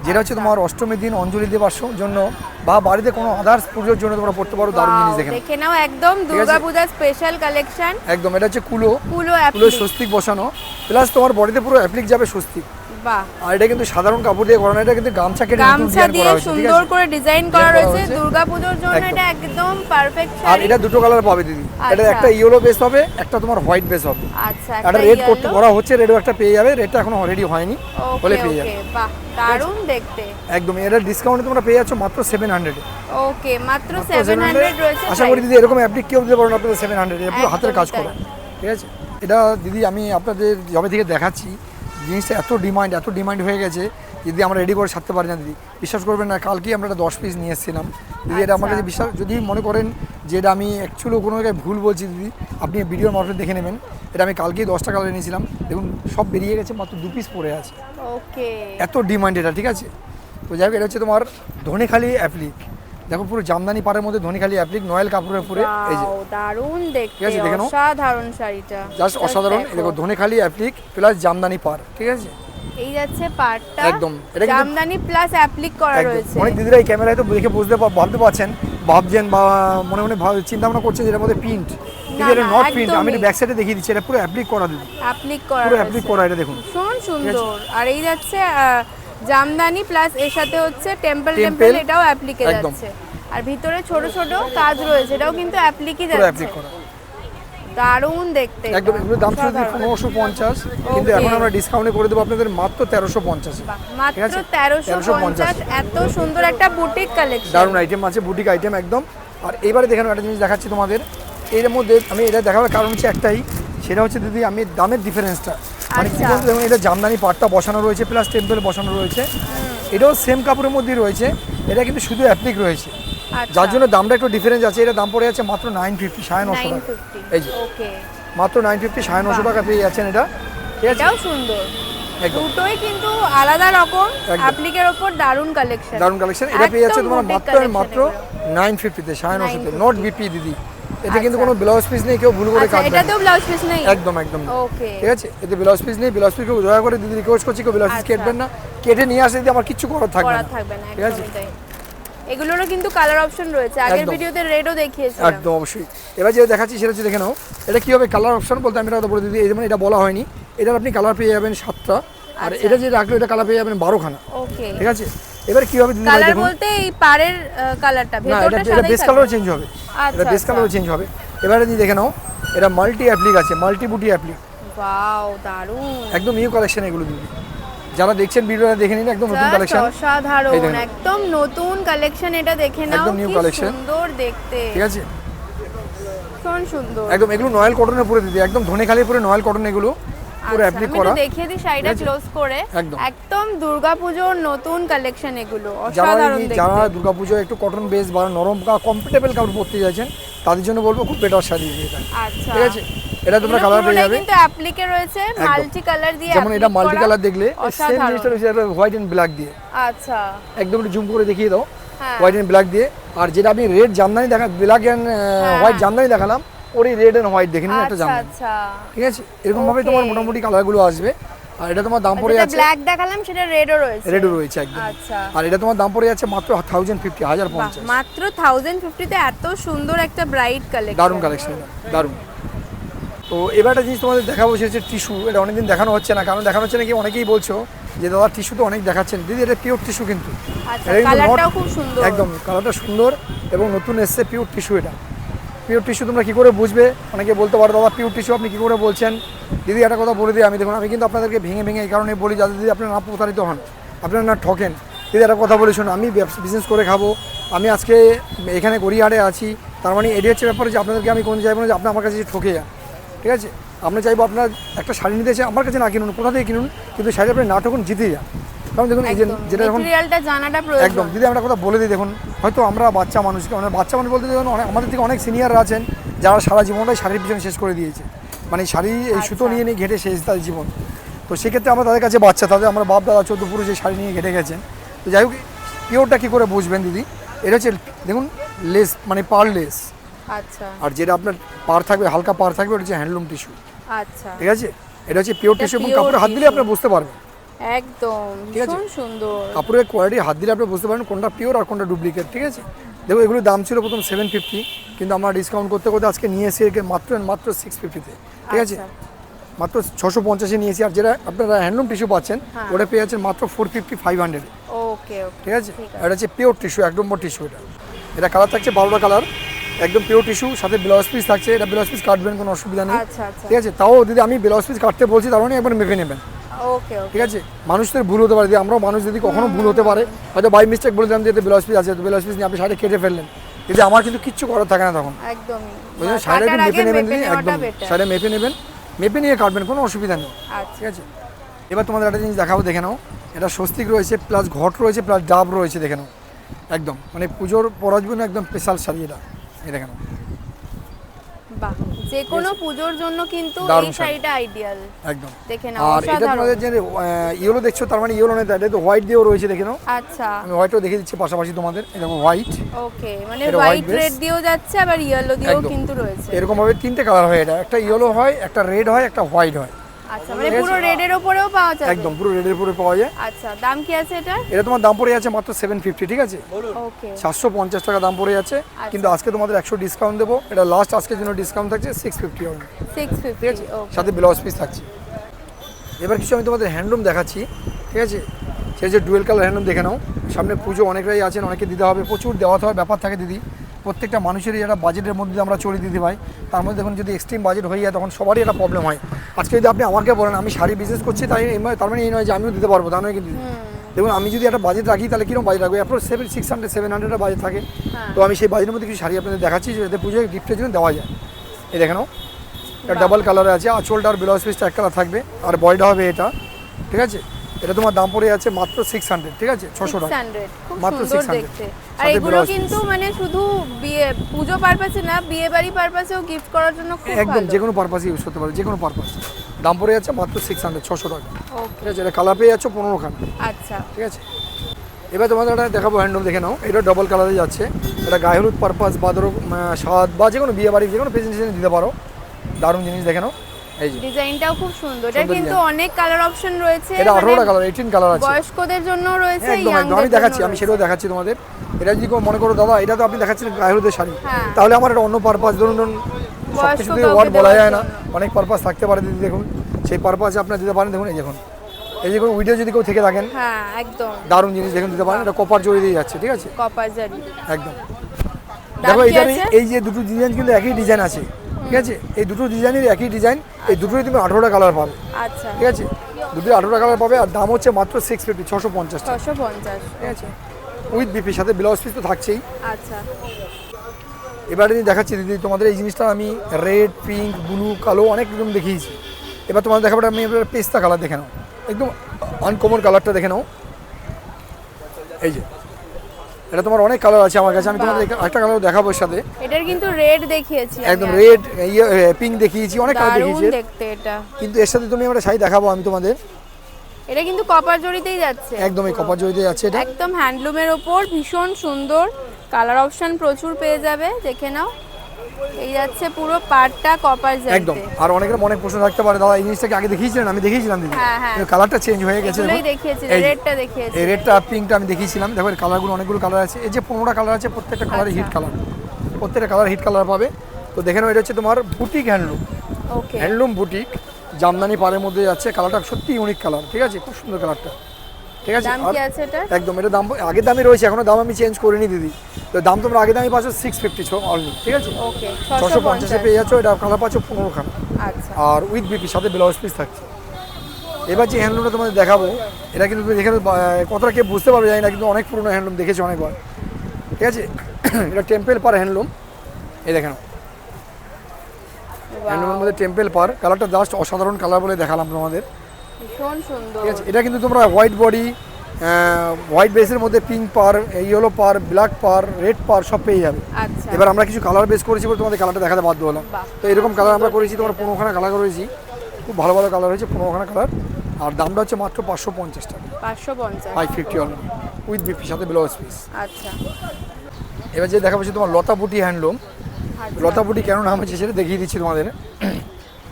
যেটা হচ্ছে তোমার অষ্টমীর দিন অঞ্জলি দেবার জন্য বা বাড়িতে কোনো আদার্স পুজোর জন্য তোমরা পড়তে পারো দারুণ জিনিস দেখে দেখেন দেখে নাও একদম দুর্গাপূজার স্পেশাল কালেকশন একদম এটা হচ্ছে কুলো। কুলো কুলো স্বস্তিক বসানো। প্লাস তোমার বডিতে পুরো অ্যাপ্লিক যাবে স্বস্তিক। বাহ। আর এটা কিন্তু সাধারণ কাপড় দিয়ে করানো এটা কিন্তু গামছা কেটে গামছা দিয়ে করা সুন্দর করে ডিজাইন করা করা রয়েছে দুর্গাপূজার জন্য এটা একদম পারফেক্ট আর এটা দুটো কালার পাবে দিদি। এটা আচ্ছা। একটা ইয়েলো বেস হবে একটা তোমার হোয়াইট বেস হবে। আচ্ছা একটা রেড করতে করা হচ্ছে রেডও একটা পেয়ে যাবে রেডটা এখনও রেডি হয়নি বলে পেয়ে যাবে। বাহ দারুণ দেখতে। একদম এটা ডিসকাউন্টে তোমরা পেয়ে যাচ্ছ মাত্র সেভেন হান্ড্রেড ওকে মাত্র 700 রয়েছে আশা করি দিদি এরকম অ্যাপ্লিক কেউ দিতে পারো না আপনাদের সেভেন হান্ড্রেড পুরো হাতের কাজ। করে ঠিক আছে? এটা দিদি আমি আপনাদের জবে থেকে দেখাচ্ছি জিনিসটা এত ডিমান্ড এত ডিমান্ড হয়ে গেছে যদি আমরা রেডি করে ছাড়তে পারি না দিদি। বিশ্বাস করবেন না কালকেই আমরা এটা দশ পিস নিয়ে এসেছিলাম। দিদি এটা আমার কাছে আচ্ছা। বিশ্বাস যদি মনে করেন যে এটা আমি অ্যাকচুয়ালি কোনো জায়গায় ভুল বলছি দিদি আপনি ভিডিওর মারফত দেখে নেবেন। এটা আমি কালকেই দশটা কালার এনেছিলাম। দেখুন সব বেরিয়ে গেছে মাত্র দু পিস পড়ে আছে। ওকে এত ডিমান্ড এটা ঠিক আছে? তো যাই হোক এটা হচ্ছে তোমার ধনেখালি অ্যাপ্লিক দেখো পুরো জামদানি পাড়ের মধ্যে ধনেখালি অ্যাপ্লিক নয়েল কাপড়ের উপরে এই যে। দারুণ দেখতে আছে, দেখে নাও। অসাধারণ শাড়িটা। জাস্ট অসাধারণ দেখো। ধনেখালি অ্যাপ্লিক প্লাস জামদানি পার ঠিক আছে? এই যাচ্ছে পাড়টা। একদম। এটা জামদানি প্লাস অ্যাপ্লিক করা রয়েছে। অনেক দিদিরা এই ক্যামেরায় তো দেখে বুঝতে ভাবতে পারছেন ভাবছেন বা মনে মনে ভাব- চিন্তা ভাবনা করছেন এর মধ্যে প্রিন্ট কিন্তু এটা নট প্রিন্ট আমি একদমই। ব্যাক সাইডে দেখিয়ে দিচ্ছি এটা পুরো অ্যাপ্লিক করা দিদি। অ্যাপ্লিক করা পুরো অ্যাপ্লিক করা এটা দেখুন। ভীষণ সুন্দর। আর এই যাচ্ছে জামদানি প্লাস এর সাথে হচ্ছে টেম্পল টেম্পল এটাও অ্যাপ্লিকে। যাচ্ছে। আর ভিতরে ছোট ছোট কাজ রয়েছে এটাও কিন্তু অ্যাপ্লিকই পুরো যাচ্ছে। অ্যাপ্লিক দারুণ দেখতে। একদম। এগুলোর দাম ছিল অসাধারণ। পনেরোশো পঞ্চাশ কিন্তু. এখন আমরা ডিসকাউন্টে করে দেবো আপনাদের মাত্র তেরোশো পঞ্চাশে। মাত্র তেরোশো 1350 পঞ্চাশ। এত সুন্দর একটা বুটিক কালেকশন দারুণ আইটেম আছে বুটিক আইটেম একদম। আর এবারে দেখানো একটা জিনিস দেখাচ্ছি তোমাদের। এর মধ্যে আমি এটা দেখাবার কারণ হচ্ছে একটাই সেটা হচ্ছে দিদি আমি দামের ডিফারেন্সটা মানে কি আচ্ছা। বলতে দেখুন এটা জামদানি পাটটা বসানো রয়েছে প্লাস টেম্পল বসানো রয়েছে। এটাও সেম কাপড়ের মধ্যেই রয়েছে এটা কিন্তু শুধু অ্যাপ্লিক রয়েছে। আচ্ছা। যার জন্য দামটা একটু ডিফারেন্স আছে এটা দাম পড়ে যাচ্ছে মাত্র নাইন ফিফটি সাড়ে নশো টাকা। এই যে। মাত্র নাইন ফিফটি সাড়ে নশো টাকা পেয়ে যাচ্ছেন এটা। ঠিক আছে? সুন্দর। দুটোই কিন্তু আলাদা রকম। অ্যাপ্লিকের ওপর দারুণ কালেকশন দারুণ কালেকশন এটা পেয়ে যাচ্ছে তোমার মাত্র মাত্র। নাইন ফিফটিতে সাড়ে নশোতে 950 নট বিপি দিদি। এতে কিন্তু আচ্ছা। কোনো ব্লাউজ পিস নেই কেউ ভুল করে আচ্ছা কাটবে এটাতেও ব্লাউজ পিস নেই? একদম একদম। ওকে ঠিক আছে? এতে ব্লাউজ পিস নেই ব্লাউজ পিস কেউ দয়া করে দিদি রিকোয়েস্ট করছি কেউ ব্লাউজ পিস আচ্ছা। কেটবেন না। কেটে নিয়ে আসে দিদি আমার কিচ্ছু করার থাকবে না। থাকবে না ঠিক আছে? এগুলোরও কিন্তু কালার অপশন রয়েছে। আগের। ভিডিওতে রেডও দেখিয়েছিলাম। একদম অবশ্যই। এবার যেটা দেখাচ্ছি সেটা হচ্ছে দেখে নাও এটা কি হবে কালার অপশন বলতে আমি এটা বলে দিদি এই যেমন এটা বলা হয়নি। এটার আপনি কালার পেয়ে যাবেন সাতটা। আর আচ্ছা। এটা যে রাখল এটা কালার পেয়ে যাবেন বারোখানা। ওকে ঠিক আছে? এবার কি হবে দিদি কালার বলতে এই পাড়ের কালারটা ভেতরটা এটা বেস কালারও চেঞ্জ হবে। আচ্ছা, এটা বেস। কালারও চেঞ্জ হবে। এবারে যদি দেখে নাও এটা মাল্টি অ্যাপ্লিক আছে মাল্টি বুটি অ্যাপ্লিক ওয়াও দারুণ। একদম নিউ কালেকশন এগুলো দিদি। যারা দেখছেন ভিডিওটা দেখে নিন একদম নতুন কালেকশন অসাধারণ একদম নতুন কালেকশন এটা দেখে নাও একদম new কি collection। সুন্দর দেখতে। ঠিক আছে? ভীষণ সুন্দর। একদম এগুলো নয়েল কটনের পুরো দিদি একদম ধনে খালি পুরো নয়েল কটন এগুলো। পুরো আচ্ছা, অ্যাপ্লিক আমি করা। একটু দেখিয়ে দিই শাড়িটা ক্লোজ করে। একদম। দুর্গাপুজোর নতুন কালেকশন এগুলো অসাধারণ এই- যারা দেখতে। দুর্গাপুজো একটু কটন বেস বা নরম বা কমফোর্টেবল কাপড় পরতে যাচ্ছেন তাদের জন্য বলব খুব বেটার শাড়ি এটা। আচ্ছা। ঠিক আছে? এটা তোমরা কালার পেয়ে যাবে। কিন্তু অ্যাপ্লিকে রয়েছে মাল্টি কালার দিয়ে যেমন এটা মাল্টি কালার দেখলে সেম জিনিসটা রয়েছে হোয়াইট এন্ড ব্ল্যাক দিয়ে। আচ্ছা। একদম একটু জুম করে দেখিয়ে দাও। হ্যাঁ। হোয়াইট এন্ড ব্ল্যাক দিয়ে। আর যেটা আমি রেড জামদানি দেখা ব্ল্যাক এন্ড হোয়াইট জামদানি দেখালাম ওরই রেড এন্ড হোয়াইট দেখে নিন একটা আচ্ছা জামদানি আচ্ছা। ঠিক আছে? এরকম ভাবে তোমার. মোটামুটি কালারগুলো আসবে। আর এটা তোমার দাম পড়ে যেটা যাচ্ছে ব্ল্যাক দেখালাম সেটা রেডও রয়েছে। রেডও রয়েছে একদম। আচ্ছা। আর এটা তোমার দাম পড়ে যাচ্ছে মাত্র থাউজেন্ড ফিফটি হাজার বাহ, পঞ্চাশ। মাত্র থাউজেন্ড ফিফটিতে এত সুন্দর একটা ব্রাইট কালেকশন দারুণ কালেকশন দারুণ তো এবার একটা জিনিস তোমাদের দেখাবো সেটা টিস্যু এটা অনেকদিন দেখানো হচ্ছে না কারণ দেখানো হচ্ছে নাকি অনেকেই বলছো যে দাদা টিস্যু তো অনেক দেখাচ্ছেন। দিদি এটা পিওর টিস্যু কিন্তু। আচ্ছা কালারটাও খুব সুন্দর। একদম কালারটা সুন্দর এবং নতুন এসছে পিওর টিস্যু এটা। পিওর টিস্যু তোমরা কী করে বুঝবে? অনেকে বলতে পারো দাদা পিওর টিস্যু আপনি কী করে বলছেন? দিদি, একটা কথা বলে দিই আমি, দেখুন, আমি কিন্তু আপনাদেরকে ভেঙে ভেঙে এই কারণে বলি, যাতে দিদি আপনারা না প্রতারিত হন, আপনারা না ঠকেন। দিদি, একটা কথা বলে, শুনুন, আমি বিজনেস করে খাব। আমি আজকে এখানে গড়িয়াহাটে আছি, তার মানে এটি হচ্ছে ব্যাপারে যে আপনাদেরকে আমি কোন চাইব না যে আপনি আমার কাছে ঠকে যান, ঠিক আছে? আমরা চাইব আপনার একটা শাড়ি নিতে এসে আমার কাছে না কিনুন, কোথা থেকে কিনুন? কিন্তু শাড়ি আপনি না ঠকুন জিতে যান। কারণ দেখুন এই যে যেটা এখন জানাটা প্রয়োজন। একদম দিদি আমরা কথা বলে দিই দেখুন হয়তো আমরা বাচ্চা মানুষকে মানে বাচ্চা মানুষ বলতে দেখুন অনেক আমাদের থেকে অনেক সিনিয়ররা আছেন যারা সারা জীবনটাই শাড়ির পিছনে শেষ করে দিয়েছে। মানে শাড়ি এই সুতো আচ্ছা। নিয়ে নিয়ে ঘেটে শেষ তাদের জীবন। তো সেক্ষেত্রে আমরা তাদের কাছে বাচ্চা তাদের আমরা বাপ দাদা চোদ্দ পুরুষ এই শাড়ি নিয়ে ঘেটে গেছেন। তো যাই হোক পিওরটা কী করে বুঝবেন দিদি? এটা হচ্ছে দেখুন লেস মানে পার লেস আচ্ছা। আর যেটা আপনার পার থাকবে হালকা পার থাকবে ওটা হচ্ছে হ্যান্ডলুম টিস্যু আচ্ছা। ঠিক আছে? এটা হচ্ছে পিওর টিস্যু এবং কাপড়ে হাত দিলে। আপনার বুঝতে পারবেন। একদম? ভীষণ সুন্দর। কাপড়ের কোয়ালিটি হাত দিলে আপনি বুঝতে পারেন কোনটা পিওর আর কোনটা ডুপ্লিকেট ঠিক আছে? দেখো এগুলোর দাম ছিল প্রথম সেভেন ফিফটি কিন্তু আমরা ডিসকাউন্ট করতে করতে আজকে নিয়ে এসে মাত্র মাত্র সিক্স ফিফটিতে ঠিক আছে? আচ্ছা। মাত্র ছশো পঞ্চাশে নিয়েছি আর যেটা আপনারা হ্যান্ডলুম টিস্যু পাচ্ছেন হ্যাঁ। ওটা পেয়ে যাচ্ছেন মাত্র ফোর ফিফটি ফাইভ হান্ড্রেডে ওকে ওকে ঠিক আছে? এটা হচ্ছে পিওর টিস্যু এক নম্বর টিস্যু এটা। এটা কালার থাকছে বারোটা কালার একদম পিওর টিস্যু সাথে ব্লাউজ পিস থাকছে এটা ব্লাউজ পিস কাটবেন কোনো অসুবিধা নেই। আচ্ছা আচ্ছা। ঠিক আছে? তাও যদি আমি ব্লাউজ পিস কাটতে বলছি তার মানে একবার মেপে নেবেন। ওকে ঠিক আছে? মানুষদের ভুল হতে পারে। আমরাও মানুষ যদি কখনো ভুল হতে পারে হয়তো বাই মিস্টেক বলে দিলাম যে এতে ব্লাউজ পিস আছে ব্লাউজ পিস নিয়ে আপনি শাড়ি কেটে ফেললেন। কিন্তু আমার কিন্তু কিচ্ছু করার থাকে না তখন। একদমই। বুঝলেন শাড়িটা একটু মেপে নেবেন একদম। শাড়ি মেপে নেবেন মেপে নিয়ে কাটবেন কোনো অসুবিধা নেই। আচ্ছা। ঠিক আছে? এবার তোমাদের একটা জিনিস দেখাবো দেখে নাও। এটা স্বস্তিক রয়েছে প্লাস ঘট রয়েছে প্লাস ডাব রয়েছে দেখে নাও। একদম মানে পুজোর পরার জন্য একদম স্পেশাল শাড়ি এটা। এই দেখে নাও। বাহ। যে কোনো পুজোর জন্য কিন্তু এই শাড়িটা আইডিয়াল একদম। দেখে নাও আর এটা তোমাদের যে ইয়েলো দেখছ তার মানে ইয়েলো নয় এটা তো হোয়াইট দিয়েও রয়েছে দেখে নাও। আচ্ছা। আমি হোয়াইটও দেখে দিচ্ছি পাশাপাশি তোমাদের এরকম হোয়াইট ওকে মানে হোয়াইট রেড দিয়েও যাচ্ছে আবার ইয়েলো দিয়েও কিন্তু রয়েছে। এরকম ভাবে তিনটে কালার হয় এটা। একটা ইয়েলো হয় একটা রেড হয় একটা হোয়াইট হয়। আচ্ছা মানে পুরো রেডের ওপরেও পাওয়া যাবে? একদম পুরো রেডের উপরে পাওয়া যায়। আচ্ছা দাম কি আছে এটা এটা তোমার দাম পড়ে যাচ্ছে মাত্র সেভেন ফিফটি ঠিক আছে? ওকে সাতশো পঞ্চাশ টাকা দাম পড়ে যাচ্ছে। কিন্তু আজকে তোমাদের একশো ডিসকাউন্ট দেবো। এটা লাস্ট আজকের জন্য ডিসকাউন্ট থাকছে সিক্স ফিফটি হবে সিক্স ফিফটি ওকে সাথে ব্লাউজ পিস থাকছে। এবার কিছু আমি তোমাদের হ্যান্ডলুম দেখাচ্ছি। ঠিক আছে? সেই যে ডুয়েল কালার হ্যান্ডলুম দেখে নাও। সামনে পুজো অনেকটাই আছেন অনেকে দিতে হবে প্রচুর দেওয়া হওয়ার ব্যাপার থাকে দিদি। প্রত্যেকটা মানুষেরই একটা বাজেটের মধ্যে আমরা চলে দিতে পাই তার মধ্যে দেখুন যদি এক্সট্রিম বাজেট হয়ে যায় তখন সবারই একটা প্রবলেম হয়। আজকে যদি আপনি আমাকে বলেন আমি শাড়ি বিজনেস করছি তাই তার মানে এই নয় যে আমিও দিতে পারব তা নয় কিন্তু। দেখুন আমি যদি একটা বাজেট রাখি তাহলে কীরকম বাজেট রাখব? Approach seven six hundred seven হান্ড্রেডের বাজেট থাকে। তো আমি সেই বাজেটের মধ্যে কিছু শাড়ি আপনাদের দেখাচ্ছি যাতে পুজোয় গিফটের জন্য দেওয়া যায়। এই দেখে নাও। এটা ডাবল কালারে আছে আঁচলটা আর ব্লাউজ পিসটা এক কালার থাকবে। আর বয়টা হবে এটা। ঠিক আছে? এটা তোমার দাম পড়ে যাচ্ছে মাত্র সিক্স হান্ড্রেড ঠিক আছে? ছশো টাকা। 600 খুব মাত্র সুন্দর 600 দেখতে। আর এগুলো কিন্তু মানে শুধু বিয়ে পুজো পারপাসে না বিয়ে বাড়ি পারপাসেও গিফট করার জন্য খুব ভালো একদম যে কোনো পারপাসে ইউজ করতে পারো যে কোনো পারপাস দাম পড়ে যাচ্ছে মাত্র সিক্স হান্ড্রেড ছশো টাকা। ওকে ঠিক আছে এটা কালার পেয়ে যাচ্ছে পনেরো খান আচ্ছা। ঠিক আছে? এবার তোমাদের একটা দেখাবো হ্যান্ডলুম দেখে নাও। এটা ডবল কালারে যাচ্ছে। এটা গায়ে হলুদ পারপাস বা ধরো স্বাদ বা যে কোনো বিয়ে বাড়ি যে কোনো প্রেজেন্টেশনে দিতে পারো। দারুণ জিনিস দেখে নাও। এই যে। ডিজাইনটাও খুব সুন্দর। এটা কিন্তু অনেক কালার অপশন রয়েছে। এটা মানে আঠারোটা কালার এইটিন কালার আছে। বয়স্কদের জন্য রয়েছে একদম একদম। আমি দেখাচ্ছি আমি সেটাও দেখাচ্ছি তোমাদের। এটা যদি কেউ মনে করো দাদা এটা তো আপনি দেখাচ্ছেন গায়ে শাড়ি। হ্যাঁ। তাহলে আমার একটা অন্য পারপাস ধরুন ধরুন সব বয়স্ক কিছু দিয়ে কাউকে ওয়ার্ড বলা যায় না অনেক পারপাস থাকতে পারে দিদি দেখুন। সেই পারপাসে আপনার দিতে পারেন দেখুন এই দেখুন এই যে কোনো ভিডিও যদি কেউ থেকে থাকেন হ্যাঁ একদম। দারুণ জিনিস দেখুন দিতে পারেন। এটা কপার জড়িয়ে দিয়ে যাচ্ছে ঠিক আছে? কপার জারি একদম। দাম দেখো এই যে দুটো ডিজাইন কিন্তু একই ডিজাইন আছে। ঠিক আছে? এই দুটো ডিজাইনের একই ডিজাইন এই দুটোই তুমি আঠেরোটা কালার পাবে। আচ্ছা। ঠিক আছে? দুটোই আঠেরোটা কালার পাবে আর দাম হচ্ছে মাত্র সিক্স ফিফটি ছশো পঞ্চাশ ছশো পঞ্চাশ। ঠিক আছে? উইথ বিপির সাথে ব্লাউজ পিস তো থাকছেই। আচ্ছা। এবারে আমি দেখাচ্ছি দিদি তোমাদের এই জিনিসটা আমি রেড পিঙ্ক ব্লু কালো অনেক রকম দেখিয়েছি। এবার তোমাদের দেখাবো আমি এবার পেস্তা কালার দেখে নাও। একদম আনকমন কালারটা দেখে নাও। এই যে। এটা তোমার অনেক কালার আছে আমার কাছে আমি তোমাদের একটা কালার দেখাবো সাথে। এটার কিন্তু রেড দেখিয়েছি একদম রেড পিঙ্ক দেখিয়েছি অনেক কালার দেখিয়েছি। দেখতে এটা। কিন্তু এর সাথে তুমি একটা শাড়ি দেখাবো আমি তোমাদের। এটা কিন্তু কপার জড়িতেই যাচ্ছে। একদম এই কপার জড়িতে যাচ্ছে এটা। একদম হ্যান্ডলুমের ওপর ভীষণ সুন্দর। কালার অপশন প্রচুর পেয়ে যাবে দেখে নাও। এই যাচ্ছে পুরো পাটটা কপার একদম। আর অনেকের মনে প্রশ্ন থাকতে পারে দাদা এই জিনিসটাকে আগে দেখিয়েছিলেন? আমি দেখিয়েছিলাম দিদি। হ্যাঁ, হ্যাঁ। কালারটা চেঞ্জ হয়ে গেছে দেখুন। দেখিয়েছি রেডটা দেখিয়েছি এই রেডটা পিঙ্কটা আমি দেখিয়েছিলাম। দেখো এর কালারগুলো অনেকগুলো কালার আছে। এই যে পনেরোটা কালার আছে প্রত্যেকটা কালারে হিট কালার প্রত্যেকটা কালার হিট কালার পাবে। তো দেখে নাও এটা হচ্ছে তোমার boutique handloom okay handloom boutique Jamdani পাড়ের মধ্যে যাচ্ছে। কালারটা সত্যি ইউনিক কালার ঠিক আছে? খুব সুন্দর কালারটা ঠিক আছে? দাম কি আছে এটা একদম এটা দাম আগের দামই রয়েছে এখনও দাম আমি চেঞ্জ করিনি দিদি। তো দাম তোমরা আগে দামই পাচ্ছ সিক্স ফিফটি অনলি ঠিক আছে? ওকে ছশো পঞ্চাশে পেয়ে যাচ্ছ এটা কালার পাচ্ছ পনেরো খান আচ্ছা। আর উইথ বিপি সাথে ব্লাউজ পিস থাকছে। এবার যে হ্যান্ডলুমটা তোমাদের দেখাবো এটা কিন্তু নেবে, কতটা কে বুঝতে পারবে জানি না কিন্তু অনেক পুরনো হ্যান্ডলুম দেখেছ অনেকবার। ঠিক আছে? এটা টেম্পেল পার হ্যান্ডলুম এই দেখেন হ্যান্ডলুমের মধ্যে টেম্পেল পার কালারটা জাস্ট অসাধারণ কালার বলে দেখালাম তোমাদের। ভীষণ সুন্দর। ঠিক আছে এটা কিন্তু তোমরা হোয়াইট বডি হোয়াইট বেসের মধ্যে পিঙ্ক পার ইয়েলো পার ব্ল্যাক পার রেড পার সব পেয়ে যাবে। আচ্ছা। এবার আমরা কিছু কালার বেস করেছি বলে তোমাদের কালারটা দেখাতে বাধ্য হলাম। তো এরকম কালার আমরা করেছি তোমার পনেরোখানা কালার করেছি। খুব ভালো ভালো কালার হয়েছে পনেরোখানা কালার আর দামটা হচ্ছে মাত্র পাঁচশো পঞ্চাশ টাকা। পাঁচশো পঞ্চাশ। Five fifty on with BP সাথে ব্লাউজ পিস আচ্ছা। এবার যে দেখা পাচ্ছি তোমার লতা বুটি হ্যান্ডলুম আচ্ছা। লতা বুটি কেন নাম হচ্ছে সেটা দেখিয়ে দিচ্ছি তোমাদের।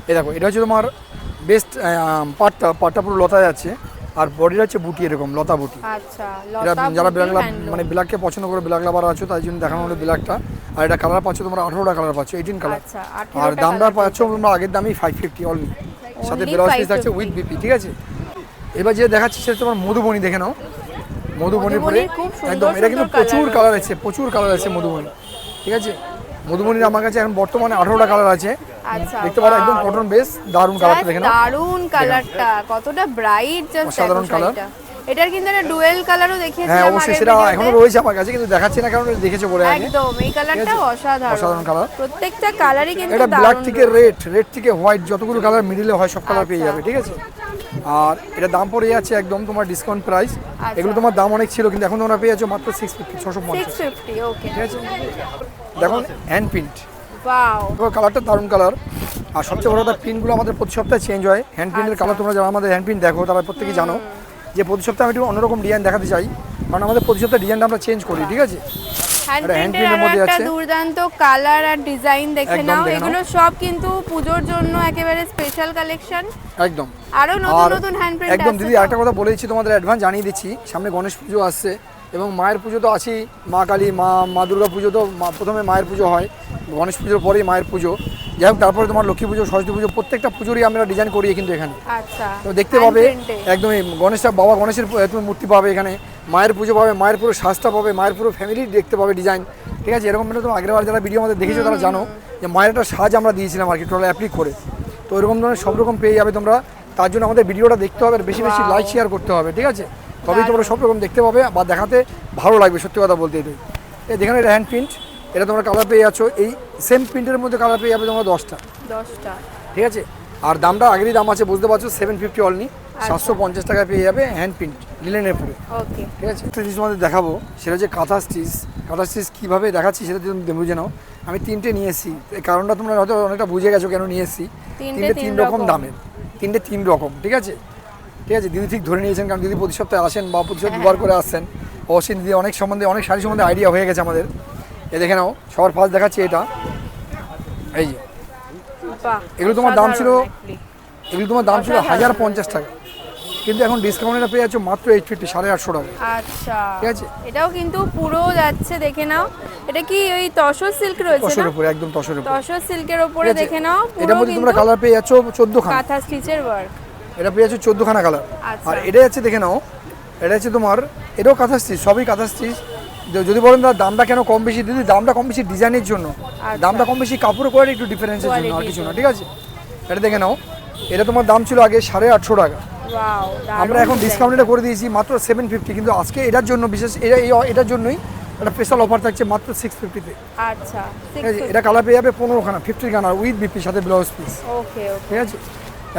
এই দেখো এটা হচ্ছে তোমার বেস্ট পাটটা পাটটা পুরো লতায় আছে আর বডিটা হচ্ছে বুটি এরকম লতা বুটি। আচ্ছা লতা যারা ব্ল্যাক। মানে ব্ল্যাককে পছন্দ করে ব্ল্যাক লাভার আছো তাই জন্য দেখানো হলো ব্ল্যাকটা। আর এটা কালার পাচ্ছ তোমরা আঠারোটা কালার পাচ্ছ এইটিন কালার। আচ্ছা আর 18টা দামটা পাচ্ছ তোমরা আগের দামই ফাইভ ফিফটি অনলি সাথে ব্লাউজ পিস 550 থাকছে উইথ বিপি ঠিক আছে? এবার যে দেখাচ্ছি সেটা তোমার মধুবনী দেখে নাও। মধুবনী পরে একদম এটা কিন্তু প্রচুর কালার আছে। প্রচুর কালার আছে মধুবনী ঠিক আছে? মধুবনীর আমার কাছে এখন বর্তমানে আঠারোটা কালার আছে। আচ্ছা দেখতে পারো একদম কটন বেস দারুণ কালারটা দেখে দারুণ কালারটা কতটা ব্রাইট জাস্ট অসাধারণ colour। এটার কিন্তু একটা ডুয়েল কালারও দেখিয়েছি হ্যাঁ অবশ্যই সেটা। এখনও রয়েছে আমার কাছে কিন্তু দেখাচ্ছি না কারণ দেখেছ বলে আগে। একদম এই কালারটা অসাধারণ। অসাধারণ colour। প্রত্যেকটা কালারই কিন্তু এটা ব্ল্যাক থেকে রেড রেড থেকে হোয়াইট যতগুলো কালার মিডিলে হয় সব কালার পেয়ে আচ্ছা। যাবে ঠিক আছে? আর এটা দাম পড়ে যাচ্ছে একদম তোমার ডিসকাউন্ট প্রাইস আচ্ছা। এগুলো তোমার দাম অনেক ছিল কিন্তু এখন তোমরা পেয়ে যাচ্ছ মাত্র সিক্স ফিফটি ছশো পঞ্চাশ। ঠিক আছে? দেখুন হ্যান্ড প্রিন্ট ওয়াও কালারটা দারুণ কালার আর সবচেয়ে বড় কথা প্রিন্টগুলো আমাদের প্রতি সপ্তাহে চেঞ্জ হয়। হ্যান্ড প্রিন্টের। কালার তোমরা যারা আমাদের হ্যান্ড প্রিন্ট দেখো তারা প্রত্যেকেই জানো যে প্রতি সপ্তাহে আমি একটু অন্যরকম ডিজাইন দেখাতে চাই। কারণ আমাদের প্রতি সপ্তাহে ডিজাইনটা আমরা চেঞ্জ করি ঠিক আছে? দুর্দান্ত কালার আর ডিজাইন দেখে নাও। এগুলো সব কিন্তু পুজোর জন্য একেবারে স্পেশাল কালেকশন একদম। আরও নতুন নতুন হ্যান্ড প্রিন্ট একদম দিদি তো? একটা কথা বলে দিচ্ছি তোমাদের অ্যাডভান্স জানিয়ে দিচ্ছি। সামনে গণেশ পুজো আসছে। এবং মায়ের পুজো তো আছেই মা কালী মা মা দুর্গা পুজো তো মা- প্রথমে মায়ের পুজো হয় গণেশ পুজোর পরেই মায়ের পুজো। যাই হোক তারপরে তোমার লক্ষ্মী পুজো সরস্বতী পুজো প্রত্যেকটা পুজোরই আমরা ডিজাইন করি কিন্তু এখানে। আচ্ছা তো দেখতে পাবে একদমই গণেশটা বাবা গণেশের তুমি মূর্তি পাবে এখানে। মায়ের পুজো পাবে মায়ের পুরো সাজটা পাবে মায়ের পুরো ফ্যামিলি দেখতে পাবে ডিজাইন ঠিক আছে এরকম মানে তোমার আগের বার যারা ভিডিও আমাদের দেখেছ তারা জানো যে মায়ের একটা সাজ আমরা দিয়েছিলাম আর কি টোটাল অ্যাপ্লিক করে। তো এরকম ধরনের সব রকম পেয়ে যাবে তোমরা। তার জন্য আমাদের ভিডিওটা দেখতে হবে আর বেশি বেশি. লাইক শেয়ার করতে হবে ঠিক আছে? তবেই তোমরা সব রকম দেখতে পাবে বা দেখাতে ভালো লাগবে সত্যি কথা বলতে এটাই। এই দেখেন এটা হ্যান্ড প্রিন্ট এটা তোমরা কালার পেয়ে যাচ্ছ। এই সেম প্রিন্টের মধ্যে কালার পেয়ে যাবে তোমরা দশটা। দশটা। ঠিক আছে? আর দামটা আগেরই দাম আছে বুঝতে পারছ সেভেন ফিফটি অলনি সাতশো পঞ্চাশ টাকায় পেয়ে যাবে হ্যান্ড প্রিন্ট লিলেনের পুরো ওকে ঠিক আছে? একটা জিনিস তোমাদের দেখাবো সেটা হচ্ছে কাঁথা স্টিচ কাঁথা স্টিচ কীভাবে দেখাচ্ছি সেটা তুমি বুঝে নাও। আমি তিনটে নিয়ে এসেছি এই কারণটা তোমরা হয়তো অনেকটা বুঝে গেছো কেন নিয়ে এসেছি। তিনটে তিন রকম। দামের তিনটে তিন রকম ঠিক আছে? ঠিক আছে দিদি ঠিক ধরে নিয়েছেন কারণ দিদি প্রতি সপ্তাহে আসেন বা প্রতি হ্যাঁ। সপ্তাহে দুবার করে আসছেন। অবশ্যই দিদি অনেক সম্বন্ধে অনেক শাড়ি সম্বন্ধে আইডিয়া হয়ে গেছে আমাদের। এ দেখে নাও সবার ফার্স্ট দেখাচ্ছি এটা। এই যে এগুলো তোমার দাম ছিল এগুলো তোমার দাম ছিল হাজার পঞ্চাশ টাকা। কিন্তু এখন ডিসকাউন্টে পেয়ে যাচ্ছ মাত্র এইট ফিফটি সাড়ে আটশো টাকা। আচ্ছা। ঠিক আছে। এটাও কিন্তু পুরো যাচ্ছে দেখে নাও। এটা কি ওই তসর সিল্ক রয়েছে তসরের না উপরে একদম তসরের উপরে। তসর সিল্কের উপরে দেখে নাও এটার পুরো মধ্যে তোমরা কালার পেয়ে যাচ্ছ চোদ্দ খানা কাঁথা স্টিচের ওয়ার্ক এটা পেয়ে যাচ্ছ চোদ্দ খানা কালার আচ্ছা। আর এটা যাচ্ছে দেখে নাও এটা হচ্ছে তোমার এটাও কাঁথা স্টিচ সবই কাঁথা স্টিচ যদি বলেন তার দামটা কেন কম বেশি? দিদি দামটা কম বেশি ডিজাইনের জন্য। আচ্ছা। দামটা কম বেশি কাপড় কোয়ালিটি একটু ডিফারেন্সের জন্য আর কিছু না ঠিক আছে? এটা দেখে নাও এটা তোমার দাম ছিল আগে সাড়ে আটশো টাকা। আমরা এখন ডিসকাউন্টটা করে দিয়েছি মাত্র সেভেন ফিফটি কিন্তু আজকে এটার জন্য বিশেষ এটা এটার জন্যই একটা স্পেশাল অফার থাকছে মাত্র সিক্স ফিফটিতে আচ্ছা এটা কালার পেয়ে যাবে পনেরো খানা ফিফটি খানা উইথ বিপির সাথে ব্লাউজ পিস ওকে ঠিক আছে?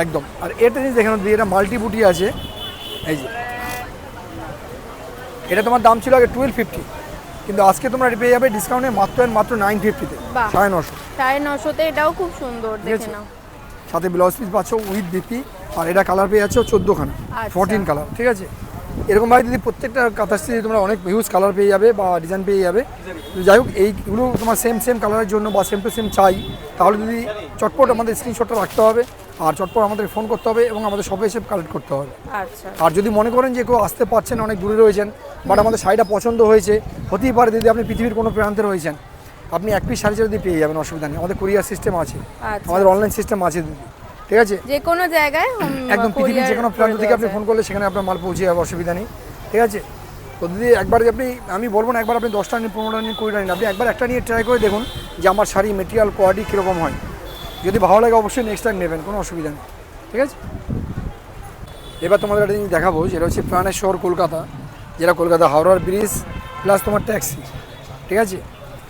একদম। আর এটা জিনিস দেখেন দিয়ে এটা মাল্টি বুটি আছে। এই যে। এটা তোমার দাম ছিল আগে টুয়েলভ ফিফটি কিন্তু আজকে তোমরা এটা পেয়ে যাবে ডিসকাউন্টে মাত্র মাত্র নাইন ফিফটিতে। সাড়ে নশো। সাড়ে নশোতে এটাও খুব সুন্দর দেখে নাও। সাথে ব্লাউজ পিস পাচ্ছ উইথ বিপি আর এটা কালার পেয়ে যাচ্ছে চোদ্দ খানা আচ্ছা। ফোরটিন কালার ঠিক আছে? এরকমভাবে যদি প্রত্যেকটা কাঁথা স্টিচে তোমরা অনেক হিউজ কালার পেয়ে যাবে বা ডিজাইন পেয়ে যাবে। যাই হোক এইগুলো তোমার সেম সেম কালারের জন্য বা সেম টু সেম চাই। তাহলে যদি চটপট আমাদের স্ক্রিনশটটা রাখতে হবে। আর চটপট আমাদের ফোন করতে হবে এবং আমাদের শপে এসে কালেক্ট করতে হবে। আচ্ছা। আর যদি মনে করেন যে কেউ আসতে পারছেন অনেক দূরে রয়েছেন বাট আমাদের শাড়িটা পছন্দ হয়েছে হতেই পারে যদি আপনি পৃথিবীর কোনো প্রান্তে রয়েছেন আপনি এক পিস শাড়ি যদি পেয়ে যাবেন অসুবিধা নেই। আমাদের কুরিয়ার সিস্টেম আছে। আচ্ছা। আমাদের অনলাইন সিস্টেম আছে দিদি ঠিক আছে? যে কোনো জায়গায় একদম পৃথিবীর যে কোনো প্রান্ত থেকে আপনি ফোন করলে সেখানে আপনার মাল পৌঁছে যাবে অসুবিধা নেই। ঠিক আছে? তো দিদি একবার আপনি আমি বলব না একবার আপনি দশটা নিন পনেরোটা নিন কুড়িটা নিন আপনি একবার একটা নিয়ে ট্রাই করে দেখুন যে আমার শাড়ি মেটেরিয়াল কোয়ালিটি কীরকম হয়। যদি ভালো লাগে অবশ্যই নেক্সট টাইম নেবেন কোনো অসুবিধা নেই ঠিক আছে? এবার তোমাদের একটা জিনিস দেখাবো যেটা হচ্ছে প্রাণের শহর কলকাতা যেটা কলকাতা হাওড়ার ব্রিজ প্লাস তোমার ট্যাক্সি ঠিক আছে?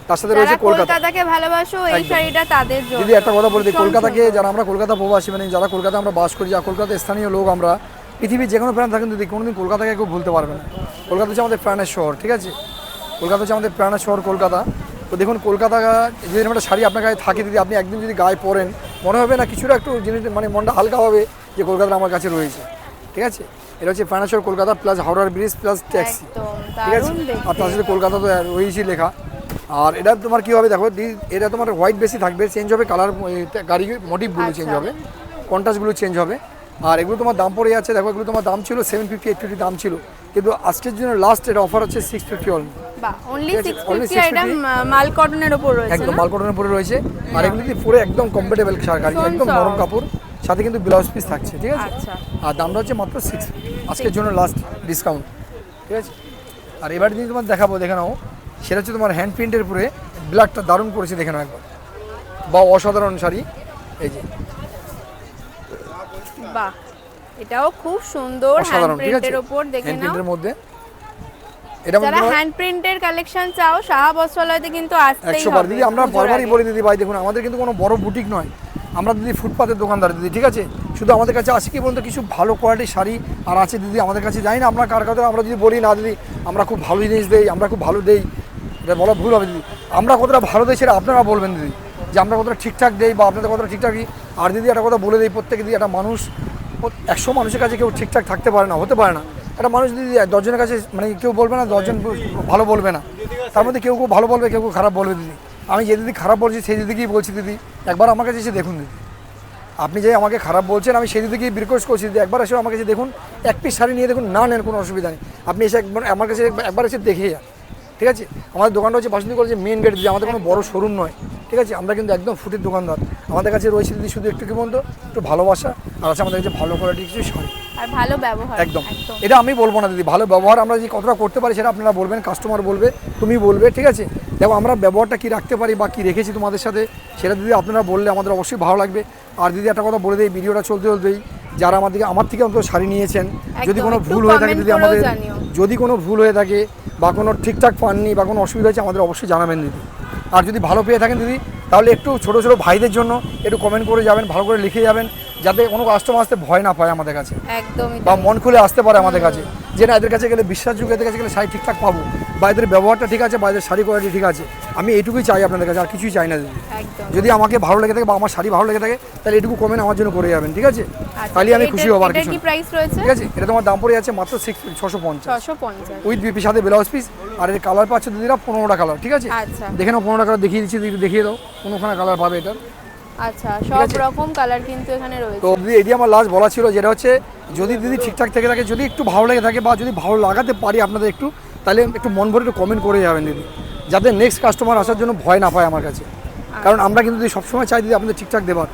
তার সাথে রয়েছে কলকাতা। কলকাতাকে ভালোবাসো এই শাড়িটা তাদের জন্য। দিদি একটা কথা বলে দিই কলকাতাকে যারা আমরা কলকাতা প্রবাসী মানে যারা কলকাতা আমরা বাস করি যা কলকাতার স্থানীয় লোক আমরা পৃথিবীর যে কোনো প্রাণ থাকেন দিদি কোনোদিন কলকাতাকে কেউ ভুলতে পারবে না। কলকাতা হচ্ছে আমাদের প্রাণের শহর ঠিক আছে? কলকাতা হচ্ছে আমাদের প্রাণের শহর কলকাতা। তো দেখুন কলকাতা যদি একটা শাড়ি আপনার গায়ে থাকে দিদি আপনি একদিন যদি গায়ে পরেন মনে হবে না কিছুটা একটু জিনিস মানে মনটা হালকা হবে যে কলকাতা আমার কাছে রয়েছে। ঠিক আছে? এটা হচ্ছে প্রাণের শহর কলকাতা প্লাস হাওড়ার ব্রিজ প্লাস ট্যাক্সি ঠিক আছে? আর তার সাথে কলকাতা তো রয়েছে লেখা। আর এটা তোমার কী হবে দেখো দি- এটা তোমার হোয়াইট বেশি থাকবে চেঞ্জ হবে কালার গাড়ি মোটিভগুলো চেঞ্জ আচ্ছা। হবে কন্ট্রাস্টগুলো চেঞ্জ হবে। আর এগুলো তোমার দাম পড়ে যাচ্ছে দেখো এগুলো তোমার দাম ছিল সেভেন ফিফটি এইট ফিফটি দাম ছিল। কিন্তু আজকের জন্য লাস্ট এটা অফার হচ্ছে সিক্স ফিফটি অল বাহ অনলি এটা মাল কটনের ওপর রয়েছে একদম মালকটনের উপরে রয়েছে। আর এগুলো পুরো একদম কমফোর্টেবল শাড়ি ভীষণ একদম নরম কাপড় সাথে কিন্তু ব্লাউজ পিস থাকছে ঠিক আছে? আচ্ছা। আর দামটা হচ্ছে মাত্র সিক্স আজকের জন্য লাস্ট ডিসকাউন্ট ঠিক আছে? আর এবার যদি তোমার দেখাবো দেখে নাও। সেটা হচ্ছে তোমার হ্যান্ড প্রিন্টের উপরে ব্ল্যাকটা দারুণ করেছে দেখে নাও একবার। বা অসাধারণ শাড়ি এই যে। বাহ এটাও খুব সুন্দর হ্যান্ড অসাধারণ ঠিক আছে? প্রিন্টের ওপর দেখে হ্যান্ড প্রিন্টের মধ্যে। এটা যারা হ্যান্ড প্রিন্টের কালেকশন চাও সাহা বস্ত্রালয়তে কিন্তু আসতেই হবে। দিদি আমরা বারবারই। বলি দিদি ভাই দেখুন আমাদের কিন্তু কোনো বড় বুটিক নয়। আমরা দিদি ফুটপাতের দোকানদার দিদি ঠিক আছে? শুধু আমাদের কাছে আছে কি বলতো কিছু ভালো কোয়ালিটির শাড়ি আর আছে দিদি আমাদের কাছে জানি না আমরা কার কাছে আমরা যদি বলি না দিদি আমরা খুব ভালো জিনিস দেই আমরা খুব ভালো দেই এটা বলা ভুল হবে দিদি। আমরা কতটা ভালো দেই সেটা আপনারা বলবেন দিদি যে আমরা কতটা ঠিকঠাক দেই বা আপনাদের কতটা ঠিকঠাক আর দিদি একটা কথা বলে দিই প্রত্যেকে দিদি একটা মানুষ একশো মানুষের কাছে কেউ ঠিকঠাক থাকতে পারে না হতে পারে না। একটা মানুষ যদি দশজনের কাছে মানে কেউ বলবে না, দশজন ভালো বলবে না। তার মধ্যে কেউ কেউ ভালো বলবে, কেউ কেউ খারাপ বলবে দিদি। আমি যে দিদি খারাপ বলছি, সেই দিদিকেই বলছি দিদি। একবার আমার কাছে এসে দেখুন দিদি। আপনি যে আমাকে খারাপ বলছেন, আমি সেই দিদিকেই রিকোয়েস্ট করছি দিদি। একবার এসে আমার কাছে দেখুন, এক পিস শাড়ি নিয়ে দেখুন, না নেন, কোনো অসুবিধা নেই। আপনি এসে একবার, আমার কাছে একবার- এসে দেখে যান। ঠিক আছে? আমাদের দোকানটা হচ্ছে বাসন্তী কলেজে মেন গেট দিদি আমাদের কোনো বড় শোরুম নয়। ঠিক আছে? আমরা কিন্তু একদম ফুটের দোকানদার। আমাদের কাছে রয়েছে দিদি শুধু একটু কি বলতো? একটু ভালোবাসা আর আছে আমাদের কাছে ভালো কোয়ালিটি কিছু শাড়ি। আর ভালো ব্যবহার একদম। এটা আমি বলব না দিদি ভালো ব্যবহার আমরা যে কতটা করতে পারি সেটা আপনারা বলবেন কাস্টমার বলবে তুমি বলবে ঠিক আছে? দেখো আমরা ব্যবহারটা কি রাখতে পারি বা কি রেখেছি তোমাদের সাথে সেটা দিদি আপনারা বললে আমাদের অবশ্যই ভালো লাগবে। আর দিদি একটা কথা বলে দেই ভিডিওটা চলতে চলতেই যারা আমার দিকে আমার থেকে অন্তত শাড়ি নিয়েছেন যদি কোনো ভুল হয়ে থাকে দিদি আমাদের যদি কোনো ভুল হয়ে থাকে বা কোনো ঠিকঠাক পাননি বা কোনো অসুবিধা হয়েছে, আমাদের অবশ্যই জানাবেন দিদি। আর যদি ভালো পেয়ে থাকেন দিদি, তাহলে একটু ছোটো ছোটো ভাইদের জন্য একটু কমেন্ট করে যাবেন, ভালো করে লিখে যাবেন। যাতে কোনো কাস্টমার আসতে ভয় না পায় আমাদের কাছে। একদমই বা মন খুলে আসতে পারে আমাদের কাছে। যে না এদের কাছে গেলে বিশ্বাসযোগ্য এদের কাছে গেলে শাড়ি ঠিকঠাক পাবো। বা এদের ব্যবহারটা ঠিক আছে বা এদের শাড়ি কোয়ালিটি ঠিক আছে। আমি এটুকুই চাই আপনাদের কাছে আর কিছুই চাই না দিদি। যদি আমাকে ভালো লেগে থাকে বা আমার শাড়ি ভালো লেগে থাকে তাহলে এটুকু কমেন্ট আমার জন্য করে যাবেন ঠিক আছে? আচ্ছা, তাহলে আমি খুশি এটার- হব আর কিছু ঠিক আছে? এটা তোমার দাম পড়ে যাচ্ছে মাত্র সিক্স ছশো পঞ্চাশ। উইথ বিপি সাথে ব্লাউজ পিস আর এর কালার পাচ্ছে দিদিরা পনেরোটা কালার ঠিক আছে? আচ্ছা। দেখে নাও পনেরোটা কালার দেখিয়ে দিচ্ছি দিদি দেখিয়ে দাও। কোনোখানে কালার পাবে এটা আচ্ছা সব রকম কালার কিন্তু এখানে রয়েছে। তো দিদি এটি আমার লাস্ট বলা ছিল যেটা হচ্ছে যদি দিদি ঠিকঠাক থেকে থাকে যদি একটু ভালো লেগে থাকে বা যদি ভালো লাগাতে পারি আপনাদের একটু তাহলে একটু মন ভরে একটু কমেন্ট করে যাবেন দিদি যাতে নেক্সট কাস্টমার আসার জন্য ভয় না পায় আমার কাছে। কারণ আমরা কিন্তু দিদি সবসময় চাই দিদি আপনাদের ঠিকঠাক দেবার।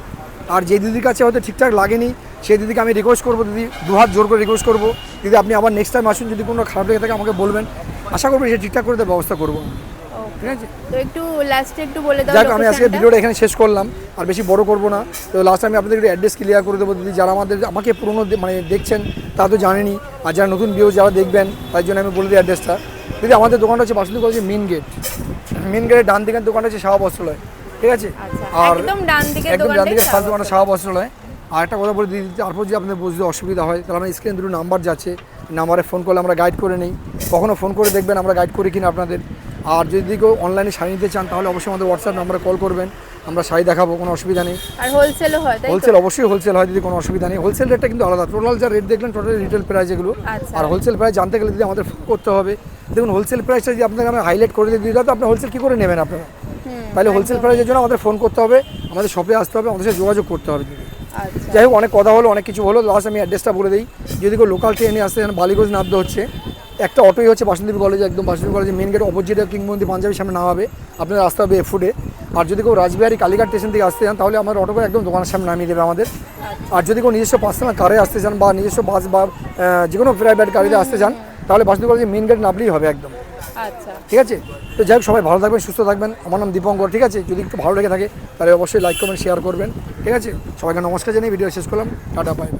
আর যে দিদির কাছে হয়তো ঠিকঠাক লাগেনি সেই দিদিকে আমি রিকোয়েস্ট করব দিদি দু হাত জোর করে রিকোয়েস্ট করব। দিদি আপনি আবার নেক্সট টাইম আসুন যদি কোনো খারাপ লেগে থাকে আমাকে বলবেন। আশা করব সে ঠিকঠাক করে দেওয়ার ব্যবস্থা করব। ঠিক আছে? তো একটু লাস্টে একটু বলে দাও যাক আমি আজকে ভিডিওটা এখানে শেষ করলাম। আর বেশি বড় করব না। তো লাস্ট আমি আপনাদের একটু অ্যাড্রেস ক্লিয়ার করে দেবো। দিদি যারা আমাদের আমাকে পুরোনো মানে দেখছেন তা তো জানেনি। আর যারা নতুন ভিউ যারা দেখবেন তার জন্য আমি বলে দিই অ্যাড্রেসটা দিদি আমাদের দোকানটা হচ্ছে বাসন্তী কলেজের মেন গেট মেন গেটের ডান দিকের দোকানটা হচ্ছে শাহ বস্ত্রালয় ঠিক আছে? আচ্ছা আর একদম ডান দিকের ফার্স্ট দোকানটা শাহ বস্ত্রালয়। আর একটা কথা বলে দিদি তারপর যদি আপনাদের বুঝতে অসুবিধা হয় তাহলে আমার স্ক্রিনে দুটো নাম্বার যাচ্ছে। নাম্বারে ফোন করলে আমরা গাইড করে নিই। কখনো ফোন করে দেখবেন আমরা গাইড করি কিনা আপনাদের। আর যদি কেউ অনলাইনে শাড়ি নিতে চান তাহলে অবশ্যই আমাদের হোয়াটসঅ্যাপ নাম্বারে কল করবেন। আমরা শাড়ি দেখাবো কোনো অসুবিধা নেই। আর হোলসেলও হয় হোলসেল অবশ্যই হোলসেল হয় যদি কোনো অসুবিধা নেই। হোলসেল রেটটা কিন্তু আলাদা। টোটাল যা রেট দেখলেন টোটাল রিটেল প্রাইস এগুলো। আর হোলসেল প্রাইস জানতে গেলে যদি আমাদের ফোন করতে হবে। দেখুন হোলসেল প্রাইসটা যদি আপনাকে আমরা হাইলাইট করে দিই তো আপনি হোলসেল কী করে নেবেন আপনারা? তাহলে হোলসেল প্রাইসের জন্য আমাদের ফোন করতে হবে আমাদের শপে আসতে হবে আমাদের সাথে যোগাযোগ করতে হবে দিদি। আচ্ছা। যাই হোক অনেক কথা হলো অনেক কিছু হলো। লাস্ট আমি অ্যাড্রেসটা বলে দিই। যদি কেউ লোকাল ট্রেনে আসতে বালিগঞ্জ নামতে হচ্ছে। একটা অটোই হচ্ছে বাসন্তী কলেজ একদম বাসন্তী কলেজের মেন গেট অপোজিটে কিংবন্দি পাঞ্জাবি সামনে নামাবে। আপনার আসতে হবে এফুডে আর যদি কেউ রাজবিহারী কালীঘাট স্টেশন থেকে আসতে চান তাহলে আমার অটো করে একদম দোকানের সামনে নামিয়ে দেবে আমাদের। আর যদি কেউ নিজস্ব পার্সোনাল কারে আসতে চান বা নিজস্ব বাস বা যে কোনো প্রাইভেট গাড়িতে আসতে চান তাহলে বাসন্তী কলেজের মেন গেট নামলেই হবে একদম। আচ্ছা। ঠিক আছে? তো যাই হোক সবাই ভালো থাকবেন সুস্থ থাকবেন। আমার নাম দীপঙ্কর ঠিক আছে? যদি একটু ভালো লেগে থাকে তাহলে অবশ্যই লাইক কমেন্ট শেয়ার করবেন। ঠিক আছে? সবাইকে নমস্কার জানিয়ে ভিডিও শেষ করলাম। টাটা পাই